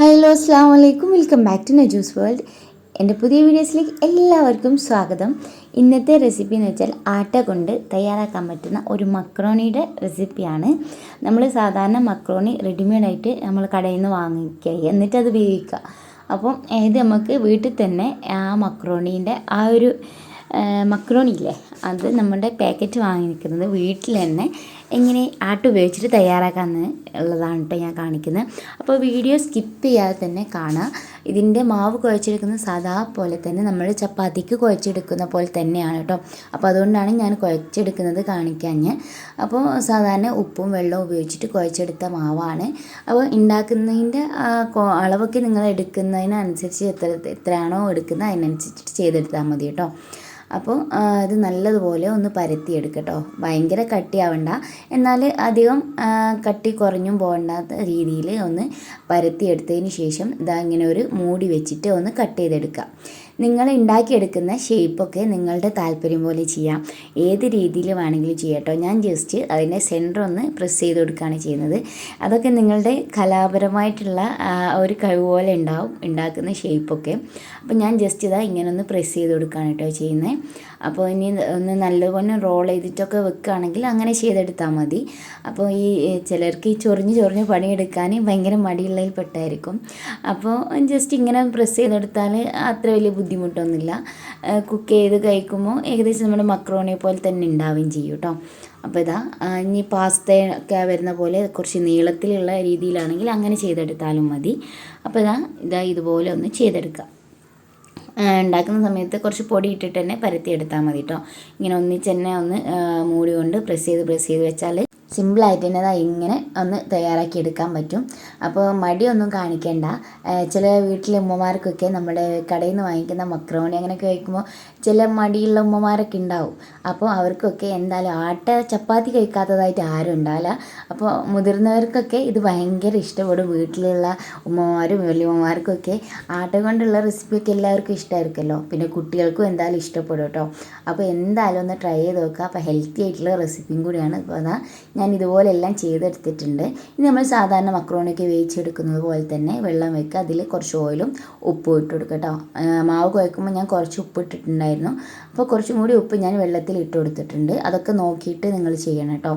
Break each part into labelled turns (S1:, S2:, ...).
S1: Hello അസ്സാം വലൈക്കും welcome back to Najoos world. എന്റെ പുതിയ വീഡിയോസിലേക്ക് എല്ലാവർക്കും സ്വാഗതം. ഇന്നത്തെ റെസിപ്പി എന്ന് വെച്ചാൽ ആട്ട കൊണ്ട് തയ്യാറാക്കാൻ പറ്റുന്ന ഒരു മക്രോണിയുടെ റെസിപ്പിയാണ്. നമ്മൾ സാധാരണ മക്രോണി റെഡിമെയ്ഡായിട്ട് നമ്മൾ കടയിൽ നിന്ന് വാങ്ങിക്കുക എന്നിട്ട് അത് വേവിക്കുക. അപ്പം ഇത് നമുക്ക് വീട്ടിൽ തന്നെ ആ മക്രോണീന്റെ ആ ഒരു മക്രോണി ഇല്ലേ അത് നമ്മുടെ പാക്കറ്റ് വാങ്ങിക്കുന്നത് വീട്ടിൽ തന്നെ എങ്ങനെ ആട്ട് ഉപയോഗിച്ചിട്ട് തയ്യാറാക്കാമെന്ന് ഉള്ളതാണ് കേട്ടോ ഞാൻ കാണിക്കുന്നത് അപ്പോൾ വീഡിയോ സ്കിപ്പ് ചെയ്യാതെ തന്നെ കാണുക ഇതിന്റെ മാവ് കുഴച്ചെടുക്കുന്ന സാധാ പോലെ തന്നെ നമ്മൾ ചപ്പാത്തിക്ക് കുഴച്ചെടുക്കുന്ന പോലെ തന്നെയാണ് കേട്ടോ അപ്പോൾ അതുകൊണ്ടാണ് ഞാൻ കുഴച്ചെടുക്കുന്നത് കാണിക്കാഞ്ഞ്. അപ്പോൾ സാധാരണ ഉപ്പും വെള്ളവും ഉപയോഗിച്ചിട്ട് കുഴച്ചെടുത്ത മാവാണ്. അപ്പോൾ ഉണ്ടാക്കുന്നതിന്റെ അളവൊക്കെ നിങ്ങൾ എടുക്കുന്നതിനനുസരിച്ച് എത്ര എത്രയാണോ എടുക്കുന്നത് അതിനനുസരിച്ചിട്ട് ചെയ്തെടുത്താൽ മതി കേട്ടോ അപ്പോൾ ഇത് നല്ലതുപോലെ ഒന്ന് പരത്തിയെടുക്കട്ടോ. ഭയങ്കര കട്ടിയാവണ്ട. എന്നാൽ അധികം കട്ടി കുറഞ്ഞും പോകണ്ടാത്ത രീതിയിൽ ഒന്ന് പരത്തിയെടുത്തതിന് ശേഷം ഇതാ ഇങ്ങനെ ഒരു മൂടി വെച്ചിട്ട് ഒന്ന് കട്ട് ചെയ്തെടുക്കുക നിങ്ങൾ ഉണ്ടാക്കിയെടുക്കുന്ന ഷേപ്പൊക്കെ നിങ്ങളുടെ താല്പര്യം പോലെ ചെയ്യാം. ഏത് രീതിയിൽ വേണമെങ്കിലും ചെയ്യാം ഞാൻ ജസ്റ്റ് അതിന്റെ സെന്റർ ഒന്ന് പ്രസ് ചെയ്ത് കൊടുക്കുകയാണ് ചെയ്യുന്നത്. അതൊക്കെ നിങ്ങളുടെ കലാപരമായിട്ടുള്ള ഒരു കഴിവ് പോലെ ഉണ്ടാവും ഉണ്ടാക്കുന്ന ഷേപ്പൊക്കെ അപ്പോൾ ഞാൻ ജസ്റ്റ് ഇതാ ഇങ്ങനെ ഒന്ന് പ്രസ് ചെയ്ത് കൊടുക്കുകയാണ് കേട്ടോ ചെയ്യുന്നത്. അപ്പോൾ ഇനി ഒന്ന് നല്ലപോലെ റോൾ ചെയ്തിട്ടൊക്കെ വെക്കുകയാണെങ്കിൽ അങ്ങനെ ചെയ്തെടുത്താൽ മതി. അപ്പോൾ ഈ ചിലർക്ക് ഈ ചൊറിഞ്ഞ് ചൊറിഞ്ഞ് പണിയെടുക്കാൻ ഭയങ്കര മടിയുള്ളതിൽ പെട്ടായിരിക്കും. അപ്പോൾ ജസ്റ്റ് ഇങ്ങനെ പ്രസ് ചെയ്തെടുത്താൽ അത്ര വലിയ ബുദ്ധിമുട്ടൊന്നുമില്ല. കുക്ക് ചെയ്ത് കഴിക്കുമ്പോൾ ഏകദേശം നമ്മുടെ മക്രോണിയെ പോലെ തന്നെ ഉണ്ടാവുകയും ചെയ്യും കേട്ടോ. അപ്പോൾ ഇതാ ഇനി പാസ്ത ഒക്കെ വരുന്ന പോലെ കുറച്ച് നീളത്തിലുള്ള രീതിയിലാണെങ്കിൽ അങ്ങനെ ചെയ്തെടുത്താലും മതി. അപ്പോൾ ഇതാ ഇതാ ഇതുപോലെ ഒന്ന് ചെയ്തെടുക്കാം ഉണ്ടാക്കുന്ന സമയത്ത് കുറച്ച് പൊടി ഇട്ടിട്ട് തന്നെ പരത്തിയെടുത്താൽ മതി കേട്ടോ ഇങ്ങനെ ഒന്നിച്ച് തന്നെ ഒന്ന് മൂടി കൊണ്ട് പ്രസ് ചെയ്ത് പ്രസ് ചെയ്ത് വെച്ചാൽ സിമ്പിളായിട്ട് തന്നെ ഇങ്ങനെ ഒന്ന് തയ്യാറാക്കി എടുക്കാൻ പറ്റും. അപ്പോൾ മടിയൊന്നും കാണിക്കേണ്ട. ചില വീട്ടിലെ ഉമ്മമാർക്കൊക്കെ നമ്മുടെ കടയിൽ നിന്ന് വാങ്ങിക്കുന്ന മക്രോണി അങ്ങനെയൊക്കെ കഴിക്കുമ്പോൾ ചില മടിയുള്ള ഉമ്മമാരൊക്കെ ഉണ്ടാവും. അപ്പോൾ അവർക്കൊക്കെ എന്തായാലും ആട്ട ചപ്പാത്തി കഴിക്കാത്തതായിട്ട് ആരും ഉണ്ടാവില്ല. അപ്പോൾ മുതിർന്നവർക്കൊക്കെ ഇത് ഭയങ്കര ഇഷ്ടപ്പെടും. വീട്ടിലുള്ള ഉമ്മമാരും വലിയമ്മമാർക്കൊക്കെ ആട്ട കൊണ്ടുള്ള റെസിപ്പിയൊക്കെ എല്ലാവർക്കും ഇഷ്ടമായിരിക്കുമല്ലോ പിന്നെ കുട്ടികൾക്കും എന്തായാലും ഇഷ്ടപ്പെടും കേട്ടോ. അപ്പോൾ എന്തായാലും ഒന്ന് ട്രൈ ചെയ്ത് നോക്കുക. അപ്പോൾ ഹെൽത്തി ആയിട്ടുള്ള റെസിപ്പിയും കൂടിയാണ്. ഇപ്പോൾ അതാ ഞാൻ ഇതുപോലെ എല്ലാം ചെയ്തെടുത്തിട്ടുണ്ട്. ഇത് നമ്മൾ സാധാരണ മക്രോണിയൊക്കെ വേവിച്ചെടുക്കുന്നത് പോലെ തന്നെ വെള്ളം വെക്കുക. അതിൽ കുറച്ച് ഓയിലും ഉപ്പും ഇട്ട് കൊടുക്കുക കേട്ടോ. മാവ് കുഴക്കുമ്പോൾ ഞാൻ കുറച്ച് ഉപ്പ് ഇട്ടിട്ടുണ്ടായിരുന്നു. അപ്പോൾ കുറച്ചും കൂടി ഉപ്പ് ഞാൻ വെള്ളത്തിൽ ഇട്ട് കൊടുത്തിട്ടുണ്ട്. അതൊക്കെ നോക്കിയിട്ട് നിങ്ങൾ ചെയ്യണം കേട്ടോ.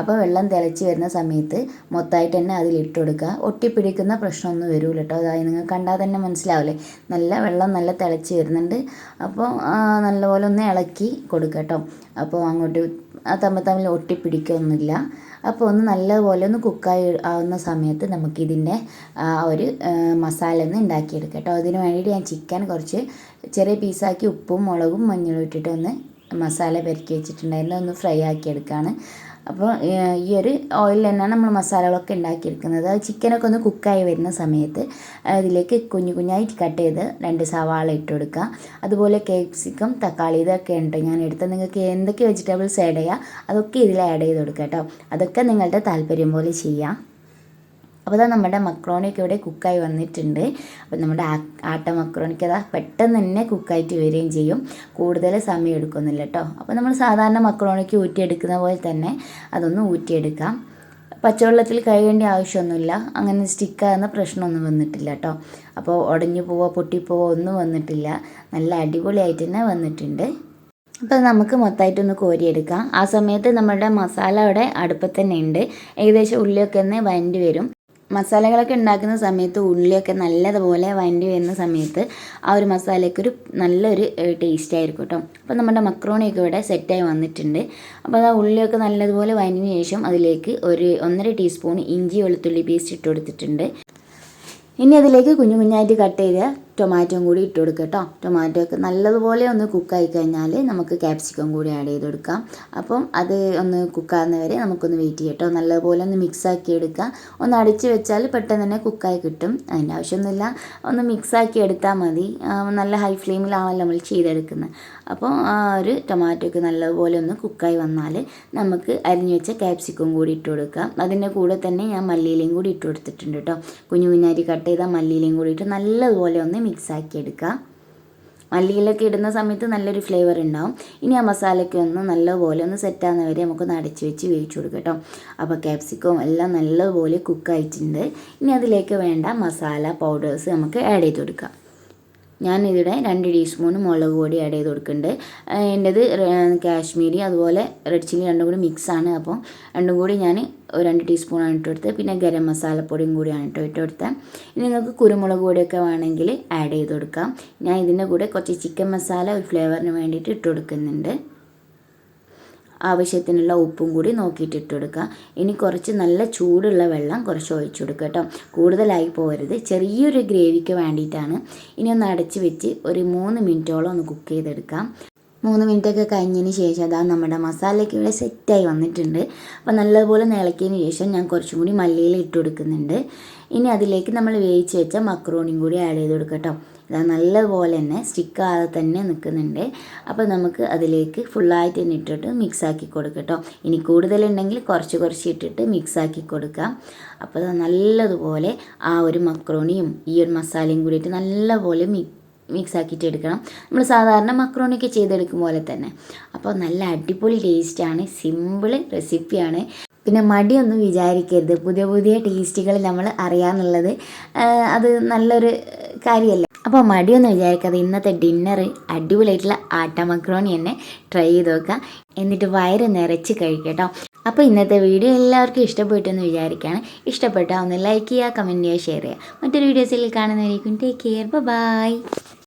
S1: അപ്പോൾ വെള്ളം തിളച്ച് വരുന്ന സമയത്ത് മൊത്തമായിട്ട് തന്നെ അതിൽ ഇട്ട് കൊടുക്കുക. ഒട്ടിപ്പിടിക്കുന്ന പ്രശ്നമൊന്നും വരില്ല കേട്ടോ. അതായത് നിങ്ങൾ കണ്ടാൽ തന്നെ മനസ്സിലാവില്ലേ? നല്ല വെള്ളം നല്ല തിളച്ച് വരുന്നുണ്ട്. അപ്പോൾ നല്ലപോലെ ഒന്ന് ഇളക്കി കൊടുക്കുക കേട്ടോ. അപ്പോൾ അങ്ങോട്ട് തമ്മിൽ തമ്മിൽ ഒട്ടിപ്പിടിക്കൊന്നുമില്ല. അപ്പോൾ ഒന്ന് നല്ലപോലെ ഒന്ന് കുക്കായി ആവുന്ന സമയത്ത് നമുക്കിതിന്റെ ഒരു മസാല ഒന്ന് ഉണ്ടാക്കിയെടുക്കാം കേട്ടോ. അതിന് വേണ്ടിയിട്ട് ഞാൻ ചിക്കൻ കുറച്ച് ചെറിയ പീസാക്കി ഉപ്പും മുളകും മഞ്ഞളും ഇട്ടിട്ട് ഒന്ന് മസാല പെരക്കി വെച്ചിട്ടുണ്ടായിരുന്നു. ഒന്ന് ഫ്രൈ ആക്കി എടുക്കുകയാണ് അപ്പോൾ ഈ ഒരു ഓയിൽ തന്നെയാണ് നമ്മൾ മസാലകളൊക്കെ ഉണ്ടാക്കിയെടുക്കുന്നത്. ചിക്കനൊക്കെ ഒന്ന് കുക്കായി വരുന്ന സമയത്ത് അതിലേക്ക് കുഞ്ഞു കുഞ്ഞായിട്ട് കട്ട് ചെയ്ത് രണ്ട് സവാള ഇട്ട് കൊടുക്കുക. അതുപോലെ കേപ്സിക്കം തക്കാളി ഇതൊക്കെ ഉണ്ട്? ഞാൻ എടുത്ത് നിങ്ങൾക്ക് എന്തൊക്കെ വെജിറ്റബിൾസ് ആഡ് ചെയ്യുക അതൊക്കെ ഇതിൽ ആഡ് ചെയ്ത് കൊടുക്കുക കേട്ടോ. അതൊക്കെ നിങ്ങളുടെ താല്പര്യം പോലെ ചെയ്യാം. അപ്പോൾ അതാ നമ്മുടെ മക്രോണിയൊക്കെ ഇവിടെ കുക്കായി വന്നിട്ടുണ്ട്. അപ്പോൾ നമ്മുടെ ആട്ട മക്രോണിക്ക് അതാ പെട്ടെന്ന് തന്നെ കുക്കായിട്ട് വരികയും ചെയ്യും. കൂടുതൽ സമയം എടുക്കുന്നില്ല കേട്ടോ അപ്പോൾ നമ്മൾ സാധാരണ മക്രോണിക്ക് ഊറ്റിയെടുക്കുന്ന പോലെ തന്നെ അതൊന്ന് ഊറ്റിയെടുക്കാം. പച്ചവെള്ളത്തിൽ കഴുകേണ്ട ആവശ്യമൊന്നുമില്ല. അങ്ങനെ സ്റ്റിക്കാകുന്ന പ്രശ്നമൊന്നും വന്നിട്ടില്ല കേട്ടോ അപ്പോൾ ഉടഞ്ഞു പോവോ പൊട്ടിപ്പോവോ ഒന്നും വന്നിട്ടില്ല. നല്ല അടിപൊളിയായിട്ട് തന്നെ വന്നിട്ടുണ്ട്. അപ്പോൾ നമുക്ക് മൊത്തമായിട്ടൊന്ന് കോരിയെടുക്കാം. ആ സമയത്ത് നമ്മുടെ മസാല അവിടെ അടുപ്പത്ത് തന്നെ ഉണ്ട്. ഏകദേശം ഉള്ളിയൊക്കെ ഒന്ന് വരണ്ടി വരും. മസാലകളൊക്കെ ഉണ്ടാക്കുന്ന സമയത്ത് ഉള്ളിയൊക്കെ നല്ലതുപോലെ വണ്ടി വരുന്ന സമയത്ത് ആ ഒരു മസാലയ്ക്ക് ഒരു നല്ലൊരു ടേസ്റ്റ് ആയിരിക്കും കേട്ടോ. അപ്പോൾ നമ്മുടെ മക്രോണിയൊക്കെ ഇവിടെ സെറ്റായി വന്നിട്ടുണ്ട്. അപ്പോൾ ആ ഉള്ളിയൊക്കെ നല്ലതുപോലെ വഴഞ്ഞതിന് ശേഷം അതിലേക്ക് ഒരു ഒന്നര ടീസ്പൂൺ ഇഞ്ചി വെളുത്തുള്ളി പേസ്റ്റ് ഇട്ട് കൊടുത്തിട്ടുണ്ട്. ഇനി അതിലേക്ക് കുഞ്ഞു കുഞ്ഞായിട്ട് കട്ട് ചെയ്ത് ടൊമാറ്റോയും കൂടി ഇട്ട് കൊടുക്കുക കേട്ടോ. ടൊമാറ്റോ ഒക്കെ നല്ലതുപോലെ ഒന്ന് കുക്കായി കഴിഞ്ഞാൽ നമുക്ക് ക്യാപ്സിക്കം കൂടി ആഡ് ചെയ്ത് കൊടുക്കാം. അപ്പം അത് ഒന്ന് കുക്കാകുന്നവരെ നമുക്കൊന്ന് വെയിറ്റ് ചെയ്യാം കേട്ടോ. നല്ലതുപോലെ ഒന്ന് മിക്സ് ആക്കി എടുക്കുക. ഒന്ന് അടിച്ച് വെച്ചാൽ പെട്ടെന്ന് തന്നെ കുക്കായി കിട്ടും. അതിന്റെ ആവശ്യമൊന്നുമില്ല. ഒന്ന് മിക്സ് ആക്കി എടുത്താൽ മതി. നല്ല ഹൈ ഫ്ലെയിമിലാണല്ലോ നമ്മൾ ചെയ്തെടുക്കുന്നത്. അപ്പോൾ ആ ഒരു ടൊമാറ്റോ ഒക്കെ നല്ലതുപോലെ ഒന്ന് കുക്കായി വന്നാൽ നമുക്ക് അരിഞ്ഞു വെച്ച ക്യാപ്സിക്കം കൂടി ഇട്ട് കൊടുക്കാം. അതിന്റെ കൂടെ തന്നെ ഞാൻ മല്ലിയിലയും കൂടി ഇട്ട് കൊടുത്തിട്ടുണ്ട് കേട്ടോ. കുഞ്ഞു കുഞ്ഞാരി കട്ട് ചെയ്ത മല്ലിയിലയും കൂടി ഇട്ട് നല്ലതുപോലെ ഒന്ന് മിക്സ് ആക്കി എടുക്കുക മല്ലിയിലൊക്കെ ഇടുന്ന സമയത്ത് നല്ലൊരു ഫ്ലേവർ ഉണ്ടാവും. ഇനി ആ മസാലയ്ക്ക് ഒന്ന് നല്ലപോലെ ഒന്ന് സെറ്റാകുന്ന വരെ നമുക്കൊന്ന് അടച്ചു വെച്ച് വേവിച്ചു കൊടുക്കാം കേട്ടോ. അപ്പോൾ ക്യാപ്സിക്കവും എല്ലാം നല്ലപോലെ കുക്കായിട്ടുണ്ട് ഇനി അതിലേക്ക് വേണ്ട മസാല പൗഡേഴ്സ് നമുക്ക് ആഡ് ചെയ്ത് കൊടുക്കാം. ഞാനിവിടെ രണ്ട് ടീസ്പൂൺ മുളക് പൊടി ആഡ് ചെയ്ത് കൊടുക്കുന്നുണ്ട്. എന്റെത് കാശ്മീരി അതുപോലെ റെഡ് ചില്ലി രണ്ടും കൂടി മിക്സാണ് അപ്പോൾ രണ്ടും കൂടി ഞാൻ രണ്ട് ടീസ്പൂണാണ് ഇട്ട് കൊടുത്തത്. പിന്നെ ഗരം മസാലപ്പൊടിയും കൂടിയാണ് ഇട്ട് ഇട്ട് കൊടുത്തത്. ഇനി നിങ്ങൾക്ക് കുരുമുളക് പൊടിയൊക്കെ വേണമെങ്കിൽ ആഡ് ചെയ്ത് കൊടുക്കാം. ഞാൻ ഇതിന്റെ കൂടെ കുറച്ച് ചിക്കൻ മസാല ഒരു ഫ്ലേവറിന് വേണ്ടിയിട്ട് ഇട്ട് കൊടുക്കുന്നുണ്ട്. ആവശ്യത്തിനുള്ള ഉപ്പും കൂടി നോക്കിയിട്ട് ഇട്ട് കൊടുക്കുക. ഇനി കുറച്ച് നല്ല ചൂടുള്ള വെള്ളം കുറച്ച് ഒഴിച്ചു കൊടുക്കുക കേട്ടോ. കൂടുതലായി പോകരുത്. ചെറിയൊരു ഗ്രേവിക്ക് വേണ്ടിയിട്ടാണ്. ഇനി ഒന്ന് അടച്ച് വെച്ച് ഒരു മൂന്ന് മിനിറ്റോളം ഒന്ന് കുക്ക് ചെയ്തെടുക്കാം. മൂന്ന് മിനിറ്റൊക്കെ കഴിഞ്ഞതിന് ശേഷം അതാ നമ്മുടെ മസാലയ്ക്ക് ഇവിടെ സെറ്റായി വന്നിട്ടുണ്ട്. അപ്പോൾ നല്ലതുപോലെ നിളക്കിയതിന് ശേഷം ഞാൻ കുറച്ചും കൂടി മല്ലിയിൽ ഇട്ട് കൊടുക്കുന്നുണ്ട്. ഇനി അതിലേക്ക് നമ്മൾ വേവിച്ച് വെച്ച മക്രോണിയും കൂടി ആഡ് ചെയ്ത് കൊടുക്കാം നല്ലതുപോലെ തന്നെ സ്റ്റിക്കാതെ തന്നെ നിൽക്കുന്നുണ്ട്. അപ്പോൾ നമുക്ക് അതിലേക്ക് ഫുള്ളായിട്ട് തന്നെ ഇട്ടിട്ട് മിക്സാക്കി കൊടുക്കാം കേട്ടോ. ഇനി കൂടുതലുണ്ടെങ്കിൽ കുറച്ച് കുറച്ച് ഇട്ടിട്ട് മിക്സാക്കി കൊടുക്കാം. അപ്പോൾ നല്ലതുപോലെ ആ ഒരു മക്രോണിയും ഈ ഒരു മസാലയും കൂടിയിട്ട് നല്ലപോലെ മിക്സ് മിക്സ് ആക്കിയിട്ട് എടുക്കണം. നമ്മൾ സാധാരണ മക്രോണിയൊക്കെ ചെയ്തെടുക്കും പോലെ തന്നെ. അപ്പോൾ നല്ല അടിപൊളി ടേസ്റ്റാണ് സിമ്പിൾ റെസിപ്പിയാണ് പിന്നെ മടിയൊന്നും വിചാരിക്കരുത്. പുതിയ പുതിയ ടേസ്റ്റുകൾ നമ്മൾ അറിയാമെന്നുള്ളത് അത് നല്ലൊരു കാര്യമല്ല അപ്പോൾ മടിയൊന്നും വിചാരിക്കാതെ ഇന്നത്തെ ഡിന്നർ അടിപൊളിയായിട്ടുള്ള ആട്ട മക്രോണി തന്നെ ട്രൈ ചെയ്ത് നോക്കുക എന്നിട്ട് വയറ് നിറച്ച് കഴിക്കട്ടോ അപ്പോൾ ഇന്നത്തെ വീഡിയോ എല്ലാവർക്കും ഇഷ്ടപ്പെട്ടെന്ന് വിചാരിക്കുകയാണ് ഇഷ്ടപ്പെട്ടാൽ ഒന്ന് ലൈക്ക് ചെയ്യുക കമന്റ് ചെയ്യുക ഷെയർ ചെയ്യുക. മറ്റൊരു വീഡിയോസിൽ കാണുന്നവരേക്കും ടേക്ക് കെയർ ബൈ